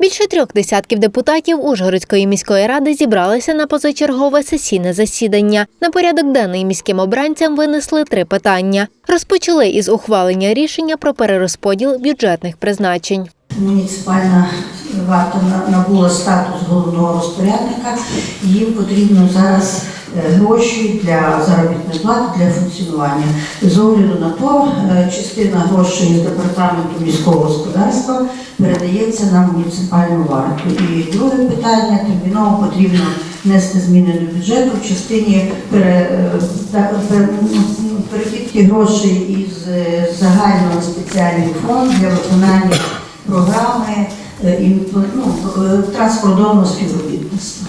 Більше трьох десятків депутатів Ужгородської міської ради зібралися на позачергове сесійне засідання. На порядок денний міським обранцям винесли три питання. Розпочали із ухвалення рішення про перерозподіл бюджетних призначень. Муніципальна варта набула статус головного розпорядника. Їм потрібно зараз е, гроші для заробітної плати для функціонування. З огляду на то, частина грошей з департаменту міського господарства передається на муніципальну варту. І друге питання терміново потрібно внести зміни до бюджету в частині пере, е, м, перекидки грошей із е, загального в спеціальний фонд для виконання програми е, і, ну, транскордонного співробітництва.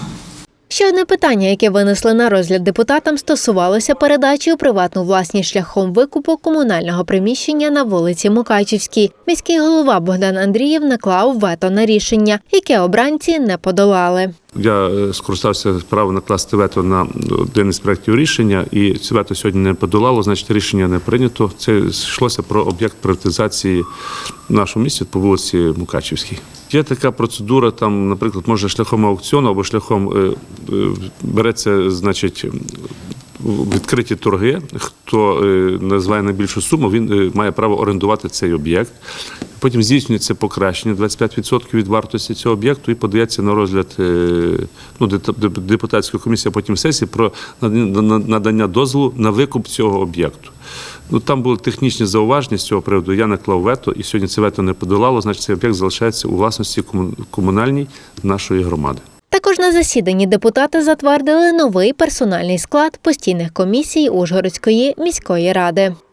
Ще одне питання, яке винесли на розгляд депутатам, стосувалося передачі у приватну власність шляхом викупу комунального приміщення на вулиці Мукачівській. Міський голова Богдан Андрієв наклав вето на рішення, яке обранці не подолали. Я е, скористався правом накласти вето на один із проєктів рішення, і це вето сьогодні не подолало, значить рішення не прийнято. Це йшлося про об'єкт приватизації в нашому місті по вулиці Мукачівській. Є така процедура, там, наприклад, може шляхом аукціону або шляхом е, е, береться, значить. Відкриті торги, хто е, називає найбільшу суму, він має право орендувати цей об'єкт. Потім здійснюється покращення 25% від вартості цього об'єкту і подається на розгляд ну, депутатської комісії, а потім сесії про надання дозволу на викуп цього об'єкту. Ну там були технічні зауваження з цього приводу. Я наклав вето, і сьогодні це вето не подолало. Значить, цей об'єкт залишається у власності кому- комунальній нашої громади. Також на засіданні депутати затвердили новий персональний склад постійних комісій Ужгородської міської ради.